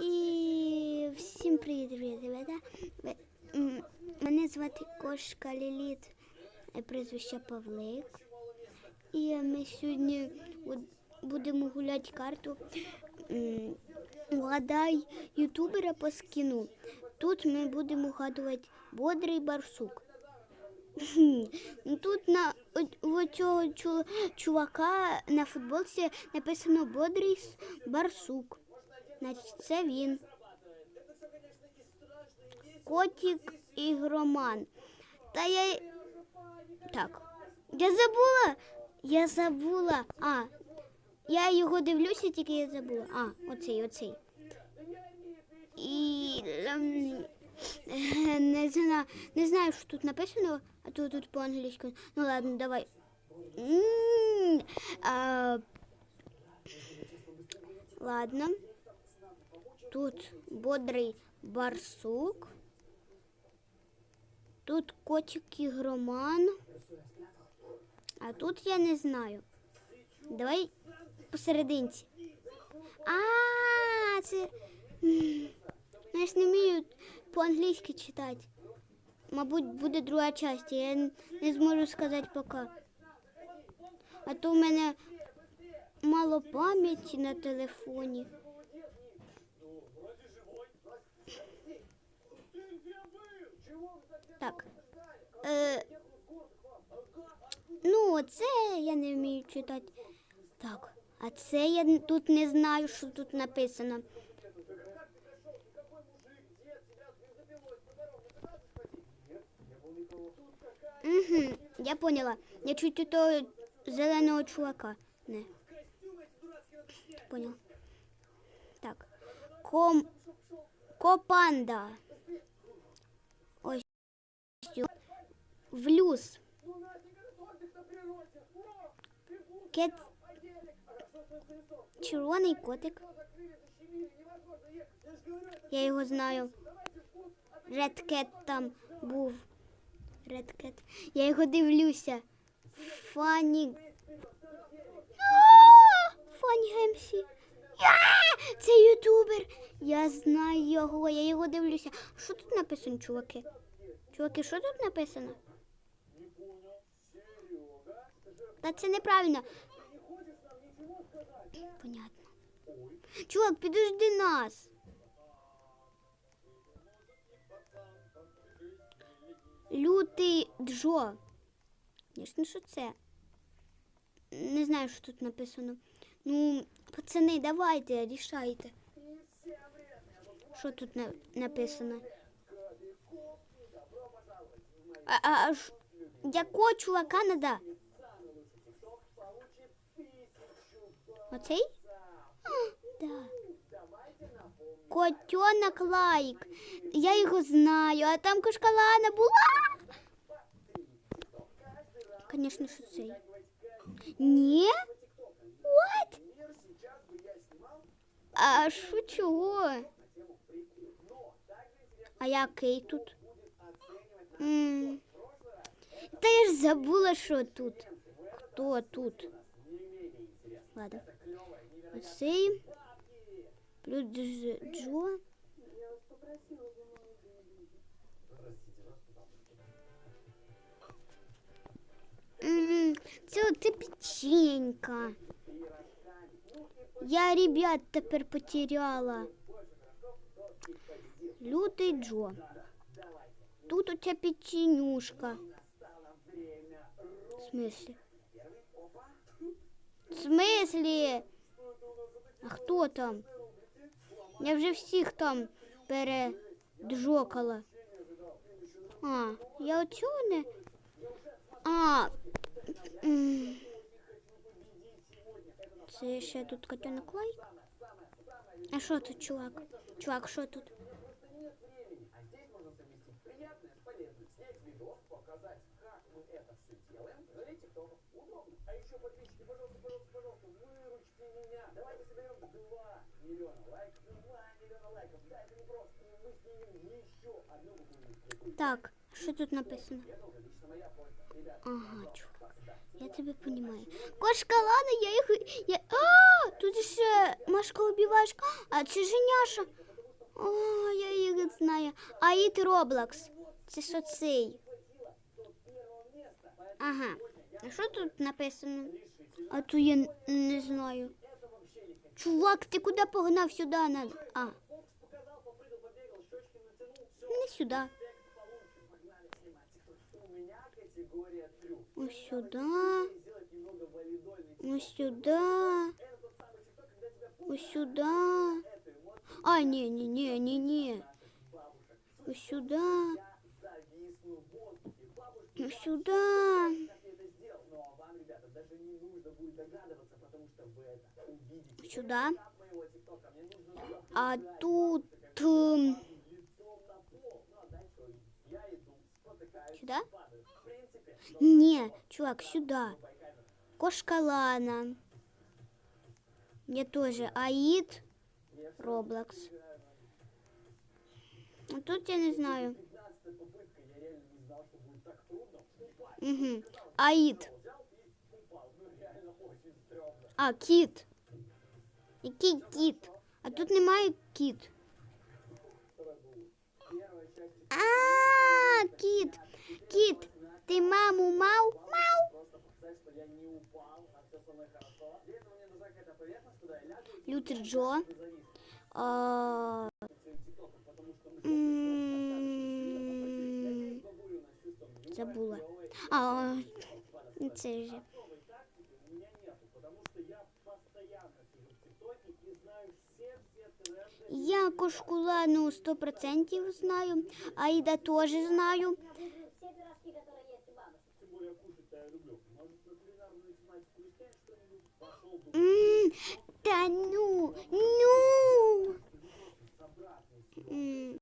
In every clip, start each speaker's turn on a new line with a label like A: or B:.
A: І всім привіт, ребята. Мене звати Кошка Ліліт, е, прізвище Павлик. І ми сьогодні будемо гуляти карту. Угадай ютубера по скіну. Тут ми будемо вгадувати бодрий барсук. Ну Тут на у цього чувака на футболці написано бодрий барсук. Значить, це він. Котик ігроман. Та я. Так. Я забула. Я забула. А. Я його дивлюся, тільки я забула. А, оцей, оцей. І ем, не знаю, не знаю, що тут написано, а то тут по-англійськи. Ну ладно, давай. Ладно. Тут бодрий барсук. Тут котик ігроман. А тут я не знаю. Давай посерединці. А, це. я ж не вмію по-англійськи читати. Мабуть, буде друга частина. Я не зможу сказати поки. А то в мене мало пам'яті на телефоні. Так. Е, ну, це я не вмію читати. Так. А це я тут не знаю, що тут написано. Угу, я поняла. Я чуть у того зеленого чувака. Не. Понял. Так. Ком... Копанда. Ось. сю- Влюз. Кет... Червоний котик. Я його знаю. Cat там був. Cat. Я його дивлюся. Фані. А, Фані Гемсі. Це ютубер. Я знаю його, я його дивлюся. Що тут написано, чуваки? Чуваки, що тут написано? Та це неправильно. Понятно. Чувак, підожди нас. Лютий Джо. Звісно, що це? Не знаю, що тут написано. Ну, пацани, давайте, рішайте. Що тут на- написано? А, а, а якого чувака надо? Оцей? А, да. Котенок лайк. Я його знаю, а там кошка Лана була. Конечно, що цей. Ні? What? А що чого? А який тут? М. Та я ж забула, що тут. Хто тут? Ладно. Оцей. Плюс Дж- Джо. Це ти печенька. Я ребят тепер потеряла. Лютий Джо. Тут у тебя печенюшка. В смысле? В смысле? А хто там? Я вже всіх там переджокала. А, я оцього не. А. Це ще тут котенок лайк. А що тут, чувак? Чувак, що тут? Так, що тут написано? Ага, чувак. Я тебе понимаю. Кошка Лана, я їх. Я... А, тут ще Машка убивашка. А це Женяша. О, я їх знаю. Аїд Роблакс. Це що цей? Ага. А що тут написано? А то я не знаю. Чувак, ти куди погнав сюди? Надо. А. Не сюди. Ось сюди. Ось сюди. Ось сюди. А, ні, ні, ні, ні, ні. Ось сюди. Ось сюди. Сюди. А тут... ем, Сюди? Ні, чувак, сюди. Кошка Лана. Я тоже Аид Роблокс. А тут я не знаю. Угу. Аид. А, кіт. Який кіт? А тут немає кіт. А, кіт. Кіт. Ти маму мав? Мау. Лютер Джо. А, Забула. А, це ж. Я кошку Лану 100% знаю, Аида тоже знаю. М, Та ну, ну. М,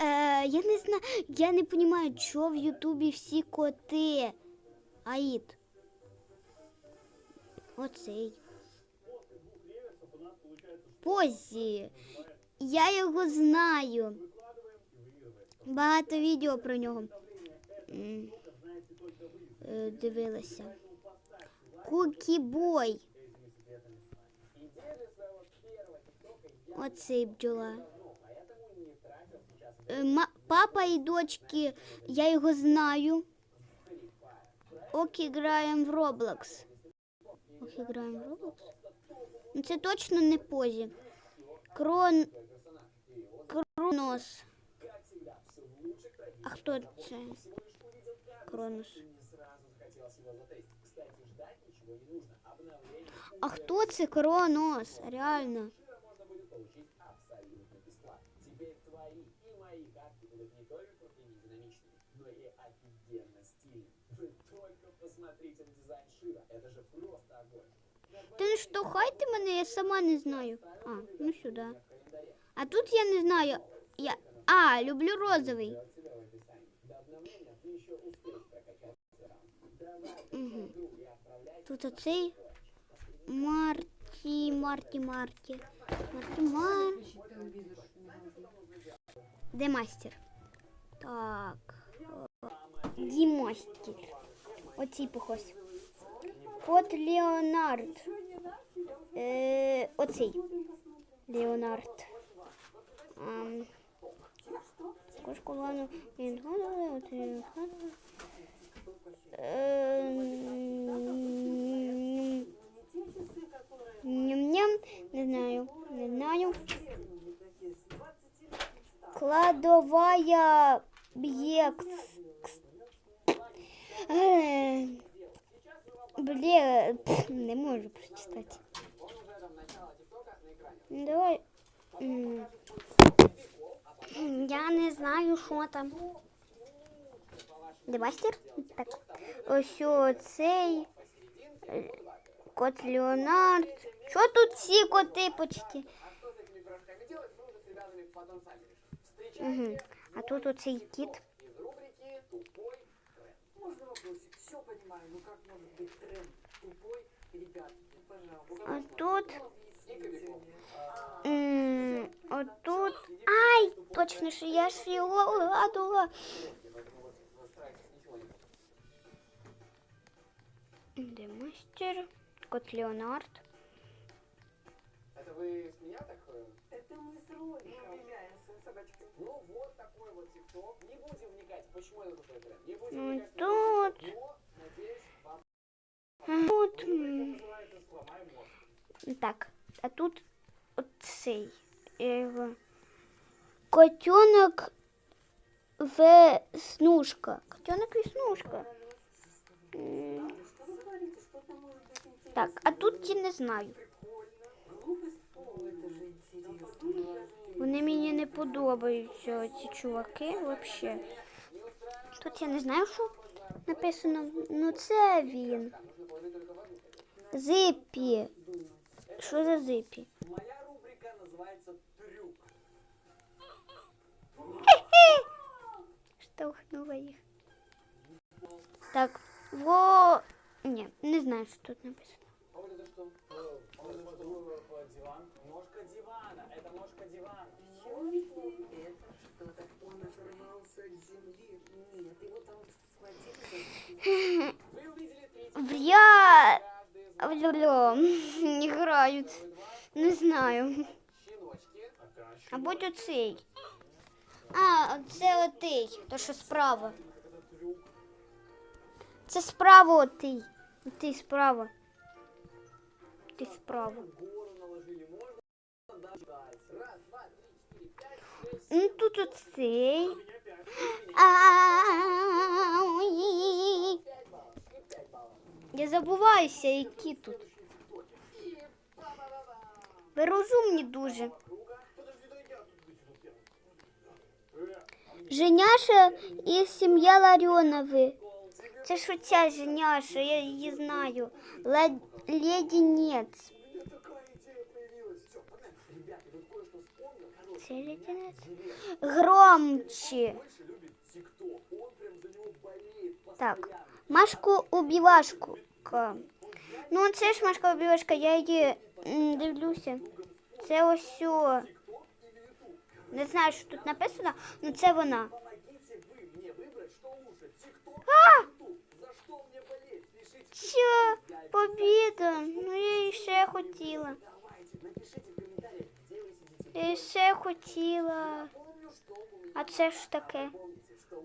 A: Е, я не знаю, я не розумію, що в Ютубі всі коти. Аїд. Оцей. Позі. Я його знаю. Багато відео про нього е, дивилася. Кукі Бой. Оцей бджола. Е, Папа і дочки, я його знаю. Окі граємо в Roblox. Окі граємо в Roblox? Ну, Це точно не позі. Крон... Кронос. А хто це? Кронос. А хто це Кронос? Реально.
B: Теперь твои и мои катки будут не только крутыми и динамичными, но и офигенно стильными. Вы только посмотрите на дизайн Шира. Это же просто огонь.
A: Ти не штовхайте мене, я сама не знаю. А, ну сюди. А тут я не знаю. Я... А, люблю розовий. Угу. Тут оцей Марті, Марті, Марті. Марті, Мар. Де мастер? Так. Ді мастер. Оцій похож. Кот Леонард. Е, оцей. Леонард. Кошку Лану. Він гадали, оцей гадали. Ем, Ням-ням, не знаю, не знаю. Кладовая объект. Бля, не можу прочитати. Давай. Я не знаю, що там. Де мастер? Так. Ось цей. е, Кот Леонард. Що тут всі коти почти? Угу. А тут оцей кіт.
C: Все понимаю, ну как может быть тренд тупой, ребят, ну пожалуйста.
A: А тут. М, Отут. Ай! Точно що я ж його вгадувала. Де мастер? Кот Леонард.
B: Это вы с меня так...
C: Это мы с роликом собачкой.
B: Ну, вот такой вот тикток. Не будем вникать, почему это такой тренд. Не будем
A: Ну,
B: вникать в
A: тут-
B: этот тренд, но, надеюсь, вам
A: Тут.
B: Ну,
A: м,
B: это называется «Сломай мозг».
A: Так, а тут оцей. я його- Котенок Веснушка. Котенок Веснушка. М,
C: Что вы говорите? Что там может быть интересно?
A: Так, а тут я не знаю.
C: Глупость? О, это же интересно.
A: Вони мені не подобаються ці чуваки взагалі. Тут я не знаю, що написано. Ну це він. Зипі. Що за зипі?
B: Моя рубрика называется «Трюк».
A: Штовхнула їх. Так, во. Ні, не знаю, що тут написано.
B: А вот это что? А вот это что? Э, Диван? Ножка дивана. Это ножка дивана.
C: Это что-то. Он оторвался от земли. Нет, его там схватили за
B: Вы увидели третий
A: Я
B: каждый из
A: Бля-бля, не грають.
B: Вы два
A: Не знаю.
B: щеночки.
A: Або оцей. А, це отий, то що справа.
B: Это трюк.
A: Це справа отий. Отий справа. Ти справа.
B: Гору наложили. Можно даже дать. Раз, два, три, четыре, пять, шесть,
A: Ну тут оцей. забуваюся, які тут.
B: И ба-ба-ба-ба.
A: Ви розумні дуже.
B: Круга. Подожди, дай я тут вытяну первым. Э, а мне
A: Женяша і сім'я Ларіонови.
B: гол тебе.
A: Це ж оця Женяша, я її знаю. Ле- Леді Нєц.
B: У меня такая идея появилась. Все, погнали. Ребята, тут кое-что вспомнил. Хороший.
A: Це Леді Нєц.
B: Директор.
A: Громче.
B: Больше любит ТикТок. Он прям за него болеет
A: Так,
B: постоянно.
A: Машку убівашку. Ну, це ж Машка убівашка, я її м, дивлюся. Це ось. о. Не знаю, що тут написано, але це вона.
B: Помогите вы мне выбрать, что лучше, ТикТок или Ютуб. За что мне болеть? Пишите. в
A: Що?
B: комментариях.
A: Побіда. Ну я і ще хотіла.
B: Давайте, напишите в комментариях, где вы сидите.
A: Я і ще хотіла.
B: Помню, что у меня.
A: А це ж таке.
B: Помните, что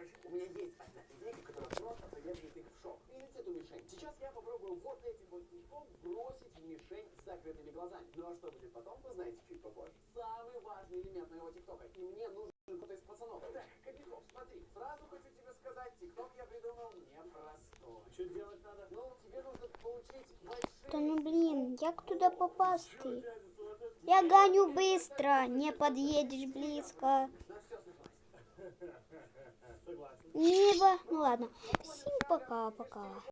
B: Короче, у меня есть одна идейка, которая просто повергнет их в шок. Видите эту мишень? Сейчас я попробую вот этим вот книжком бросить в мишень с закрытыми глазами. Ну а что будет потом, вы знаете чуть попозже. Самый важный элемент моего тиктока. И мне нужен кто-то из пацанов. Так, Кобяков, смотри. Сразу хочу тебе сказать, тикток я придумал непростой. Что делать надо? Ну, тебе нужно получить большие...
A: Та ну блін, як туди попасти? Я ганю быстро, не під'їдеш близько. Небо. Ну ладно. Всем пока-пока.